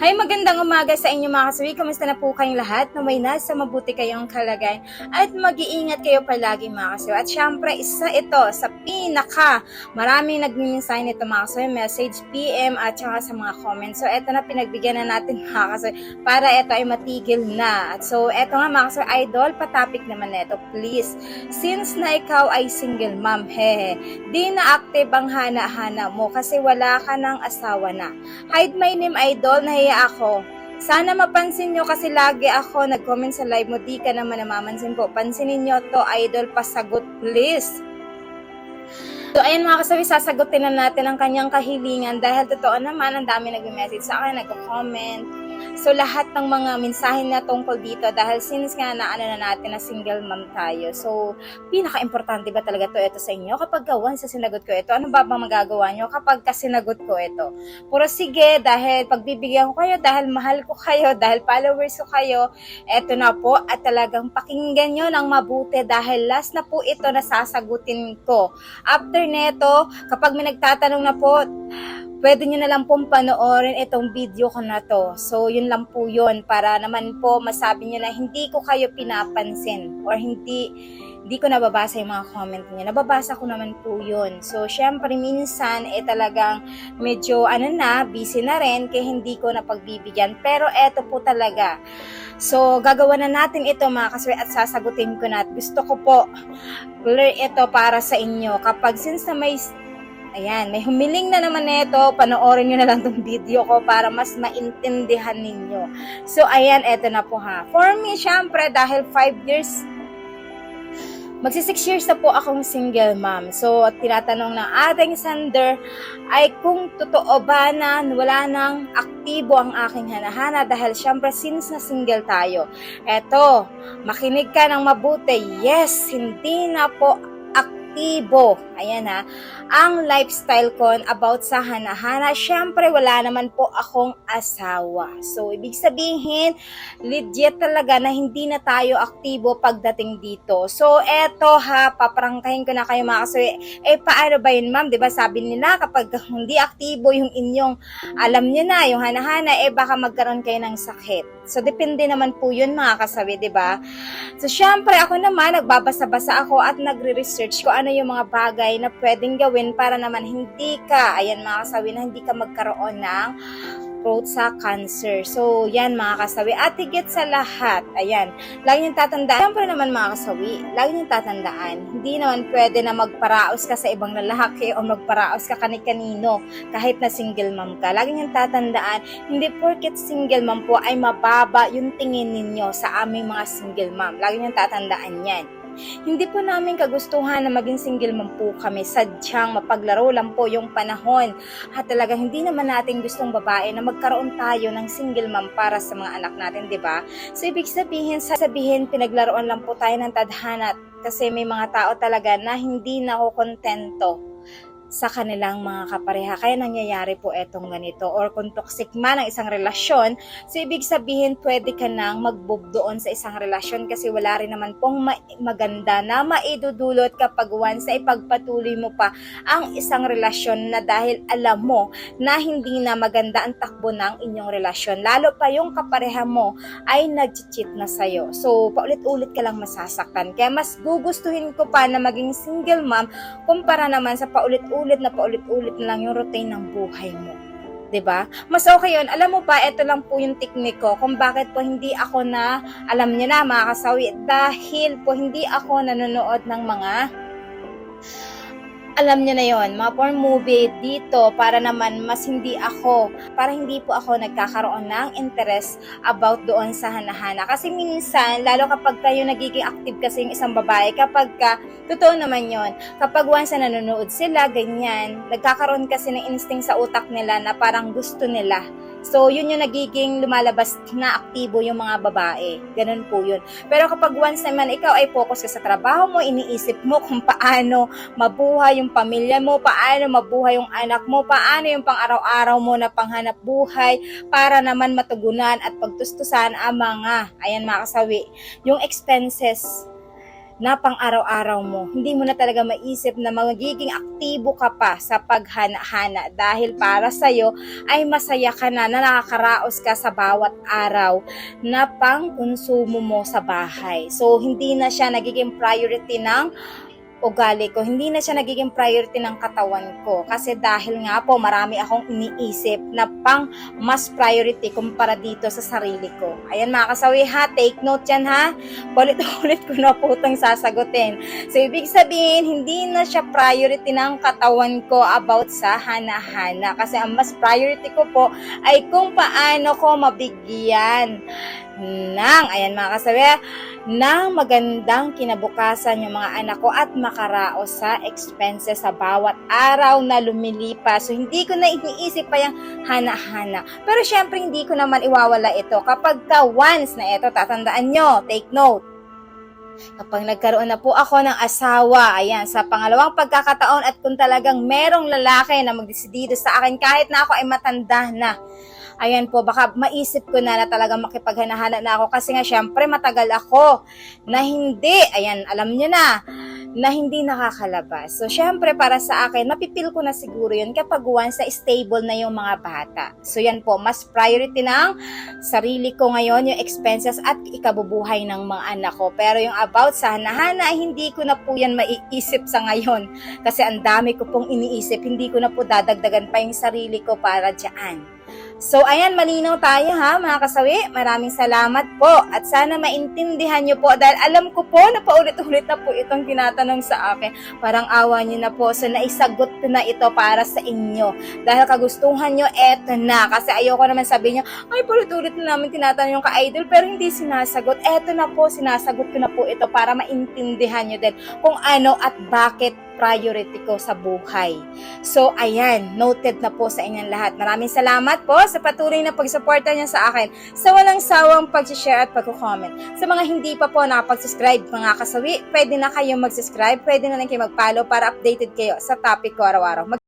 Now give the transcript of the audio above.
Hi, magandang umaga sa inyo mga kasawi. Kamusta na po kayong lahat? Naway nasa mabuti kayong kalagayan at mag-iingat kayo palagi mga kasawi. At syempre, isa ito sa pinaka maraming nagminsahin nito mga kasawi. Message, PM at saka sa mga comments. So, eto na pinagbigyan na natin mga kasawi para ito ay matigil na. At so, eto nga mga kasawi, idol, patapik naman neto. Please, since na ikaw ay single mom, hehe, di na active ang hana-hana mo kasi wala ka ng asawa na. Hide my name, idol, nahiya ako. Sana mapansin nyo kasi lagi ako nag-comment sa live mo, di ka naman namamansin po. Pansinin nyo to, idol, pasagot please. So, ayan mga kasabi, sasagutin na natin ang kanyang kahilingan dahil totoo naman, ang dami nag-message sa akin, nag-comment. So, lahat ng mga mensahe na tungkol dito dahil since nga na ano na natin na single mom tayo. So, pinaka-importante ba talaga to ito sa inyo? Kapag gawan sa sinagot ko ito, ano ba bang magagawa nyo kapag kasinagot ko ito? Puro sige, dahil pagbibigyan ko kayo, dahil mahal ko kayo, dahil followers ko kayo, eto na po, at talagang pakinggan nyo ng mabuti dahil last na po ito na sasagutin ko. After neto, kapag may nagtatanong na po, pwede nyo na lang pong panoorin itong video ko na to. So, yun lang po yun para naman po masabi nyo na hindi ko kayo pinapansin or hindi hindi ko nababasa yung mga comment niyo. Nababasa ko naman po yun. So, syempre, minsan, eh talagang medyo, ano na, busy na rin, kaya hindi ko napagbibigyan. Pero eto po talaga. So, gagawa na natin ito mga kaswe at sasagutin ko na. At gusto ko po, clear ito para sa inyo. Kapag since na may Ayan, may humiling na naman nito. Panoorin nyo na lang tong video ko para mas maintindihan ninyo. So, ayan, eto na po ha. For me, syempre, dahil 5 years Magsi 6 years na po akong single mom. So, tinatanong ng ating sender ay kung totoo ba na wala nang aktibo ang aking hanahana dahil syempre since na single tayo. Eto, makinig ka ng mabuti. Yes, hindi na po aktibo. Ayan ha. Ang lifestyle ko about sa hanahana, syempre wala naman po akong asawa. So, ibig sabihin, legit talaga na hindi na tayo aktibo pagdating dito. So, eto ha, paprangkahin ko na kayo mga kasuwi. Eh, paano ba yun ma'am? ba sabi nila kapag hindi aktibo yung inyong, alam niyo na, yung hanahana, eh baka magkaroon kayo ng sakit. So, depende naman po yun mga kasawi, 'di ba? So, syempre ako naman, nagbabasa-basa ako at nagre-research ko ano yung mga bagay na pwedeng gawin para naman hindi ka, ayan mga kasawi, na hindi ka magkaroon ng throat sa cancer. So, yan mga kasawi. At higit sa lahat, ayan, lagi niyong tatandaan, siyempre naman mga kasawi, lagi niyong tatandaan, hindi naman pwede na magparaos ka sa ibang lalaki o magparaos ka kani-kanino kahit na single mom ka. Lagi niyong tatandaan, hindi porket single mom po ay mababa yung tingin ninyo sa aming mga single mom. Lagi niyong tatandaan yan. Hindi po namin kagustuhan na maging single mom po kami. Sadyang mapaglaro lang po yung panahon. At talaga hindi naman natin gustong babae na magkaroon tayo ng single mom para sa mga anak natin, di ba? So, ibig sabihin, sasabihin, pinaglaruan lang po tayo ng tadhana kasi may mga tao talaga na hindi nakokontento sa kanilang mga kapareha. Kaya nangyayari po etong ganito. Or kung toxic man ang isang relasyon, so ibig sabihin pwede ka nang mag-move doon sa isang relasyon kasi wala rin naman pong ma- maganda na maidudulot kapag once na ipagpatuloy mo pa ang isang relasyon na dahil alam mo na hindi na maganda ang takbo ng inyong relasyon. Lalo pa yung kapareha mo ay nag-cheat na sa'yo. So, paulit-ulit ka lang masasaktan. Kaya mas gugustuhin ko pa na maging single mom kumpara naman sa paulit-ulit na paulit-ulit na lang yung routine ng buhay mo. 'di ba? Mas okay 'yun. Alam mo ba, ito lang po yung technique ko kung bakit po hindi ako na alam niyo na mga kasawi dahil po hindi ako nanonood ng mga alam niyo na yon mga porn movie dito para naman mas hindi ako, para hindi po ako nagkakaroon ng interest about doon sa hanahana. Kasi minsan, lalo kapag kayo nagiging active kasi yung isang babae, kapag ka, totoo naman yon kapag once na nanonood sila, ganyan, nagkakaroon kasi ng instinct sa utak nila na parang gusto nila. So, yun yung nagiging lumalabas na aktibo yung mga babae. Ganun po yun. Pero kapag once naman ikaw ay focus ka sa trabaho mo, iniisip mo kung paano mabuhay yung pamilya mo, paano mabuhay yung anak mo, paano yung pang-araw-araw mo na panghanap buhay para naman matugunan at pagtustusan ang mga, ayan mga kasawi, yung expenses na pang-araw-araw mo. Hindi mo na talaga maisip na magiging aktibo ka pa sa paghana-hana dahil para sa'yo ay masaya ka na na nakakaraos ka sa bawat araw na pang-konsumo mo sa bahay. So, hindi na siya nagiging priority ng ugali ko. Hindi na siya nagiging priority ng katawan ko. Kasi dahil nga po, marami akong iniisip na pang mas priority kumpara dito sa sarili ko. Ayan mga kasawi ha, take note yan ha. Ulit-ulit ko na po itong sasagutin. So, ibig sabihin, hindi na siya priority ng katawan ko about sa hana-hana. Kasi ang mas priority ko po ay kung paano ko mabigyan ng, ayan mga kasawi, ng magandang kinabukasan yung mga anak ko at makaraos sa expenses sa bawat araw na lumilipas. So, hindi ko na iniisip pa yung hana-hana. Pero syempre, hindi ko naman iwawala ito. Kapag ka once na ito, tatandaan nyo, take note, Kapag nagkaroon na po ako ng asawa, ayan, sa pangalawang pagkakataon at kung talagang merong lalaki na magdesidido sa akin kahit na ako ay matanda na, ayan po, baka maisip ko na na talagang makipaghanahana na ako kasi nga syempre matagal ako na hindi, ayan, alam nyo na, na hindi nakakalabas. So, syempre para sa akin, mapipil ko na siguro yun kapag once na stable na yung mga bata. So, yan po, mas priority ng sarili ko ngayon, yung expenses at ikabubuhay ng mga anak ko. Pero yung about sa hana-hana, hindi ko na po yan maiisip sa ngayon. Kasi ang dami ko pong iniisip, hindi ko na po dadagdagan pa yung sarili ko para dyan. So, ayan, malinaw tayo ha, mga kasawi. Maraming salamat po. At sana maintindihan nyo po dahil alam ko po na paulit-ulit na po itong tinatanong sa akin. Parang awa nyo na po. So, naisagot ko na ito para sa inyo. Dahil kagustuhan nyo, eto na. Kasi ayoko naman sabihin nyo, ay, paulit-ulit na namin tinatanong yung ka-idol, pero hindi sinasagot. Eto na po, sinasagot ko na po ito para maintindihan nyo din kung ano at bakit priority ko sa buhay. So, ayan, noted na po sa inyong lahat. Maraming salamat po sa patuloy na pagsuporta niyo sa akin sa walang sawang pag-share at pag-comment. Sa mga hindi pa po nakapag-subscribe, mga kasawi, pwede na kayong mag-subscribe, pwede na lang kayo mag-follow para updated kayo sa topic ko araw-araw. Mag-